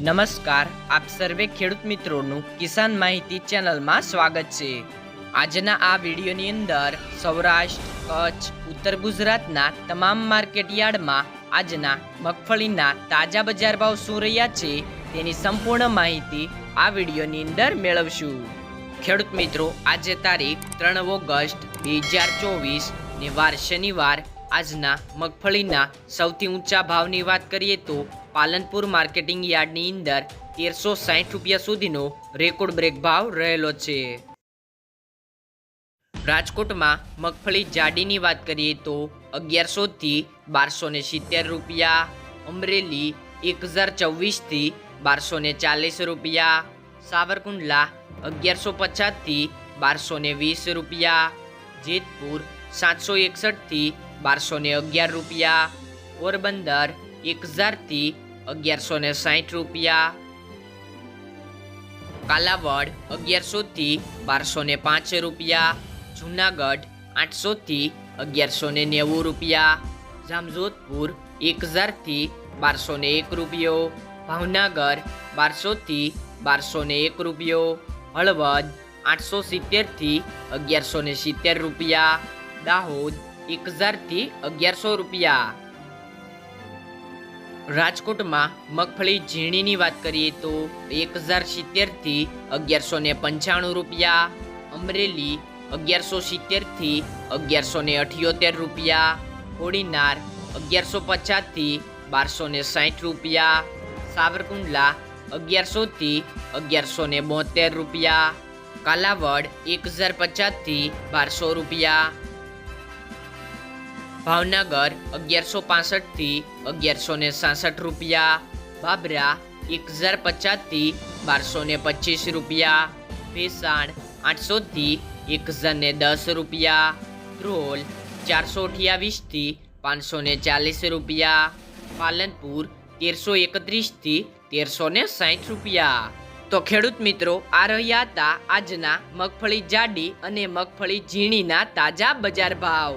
નમસ્કાર, આપ સર્વે ખેડૂત મિત્રોનું કિસાન માહિતી ચેનલમાં સ્વાગત છે. આજના આ વિડીયોની અંદર સૌરાષ્ટ્ર, કચ્છ, ઉત્તર ગુજરાતના તમામ માર્કેટ યાર્ડમાં આજના મગફળીના તાજા બજાર ભાવ શું રહ્યા છે તેની સંપૂર્ણ માહિતી આ વિડીયોની અંદર મેળવશું. ખેડૂત મિત્રો, આજે તારીખ ત્રણ ઓગસ્ટ બે હજાર ચોવીસ ને વાર શનિવાર આજના મગફળીના સૌથી ઊંચા ભાવની વાત કરીએ તો પાલનપુર માર્કેટિંગ યાર્ડની અંદર તેરસો સાહીઠ રૂપિયા સુધીનો રેકોર્ડ બ્રેક ભાવ રહેલો છે. રાજકોટમાં મગફળી જાડીની વાત કરીએ તો અગિયારસોથી બારસો ને સિત્તેર રૂપિયા, અમરેલી એક હજાર ચોવીસથી બારસો ને ચાલીસ રૂપિયા, સાવરકુંડલા અગિયારસો પચાસથી બારસો ને વીસ રૂપિયા, જેતપુર સાતસો એકસઠથી બારસો ને અગિયાર રૂપિયા, પોરબંદર એક હજારથી અગિયારસો ને સાઠ રૂપિયા. કાલાવડ, અગિયારસોથી બારસો ને પાંચ રૂપિયા. જુનાગઢ, આઠસોથી અગિયારસો ને નેવું રૂપિયા. જામજોધપુર એક હજારથી બારસો ને એક રૂપિયો. ભાવનગર, બારસોથી બારસો ને એક રૂપિયો. હળવદ, આઠસો સિત્તેરથી અગિયારસો ને સિત્તેર રૂપિયા. દાહોદ એક હજારથી અગિયારસો રૂપિયા. રાજકોટમાં મગફળી ઝીણીની વાત કરીએ તો એક હજાર સિત્તેરથી અગિયારસો ને પંચાણું રૂપિયા, અમરેલી અગિયારસો સિત્તેરથી અગિયારસો ને અઠ્યોતેર રૂપિયા, કોડીનાર અગિયારસો પચાસથી બારસો ને સાઠ રૂપિયા, સાવરકુંડલા અગિયારસોથી અગિયારસો ને બોતેર રૂપિયા, કાલાવડ એક હજાર પચાસથી બારસો રૂપિયા ભાવનગર અગિયારસો પાસઠથી અગિયારસો ને સાસઠ રૂપિયા. બાબરા એક હજાર પચાસથી બારસો ને પચીસ રૂપિયા. ભેસાણ આઠસોથી એક હજાર ને દસ રૂપિયા. ધ્રોલ ચારસો અઠ્યાવીસથી પાંચસો ને ચાલીસ રૂપિયા. પાલનપુર તેરસો એકત્રીસથી તેરસો ને સાઠ રૂપિયા. તો ખેડૂત મિત્રો, આ રહ્યા હતા આજના મગફળી જાડી અને મગફળી ઝીણીના તાજા બજાર ભાવ.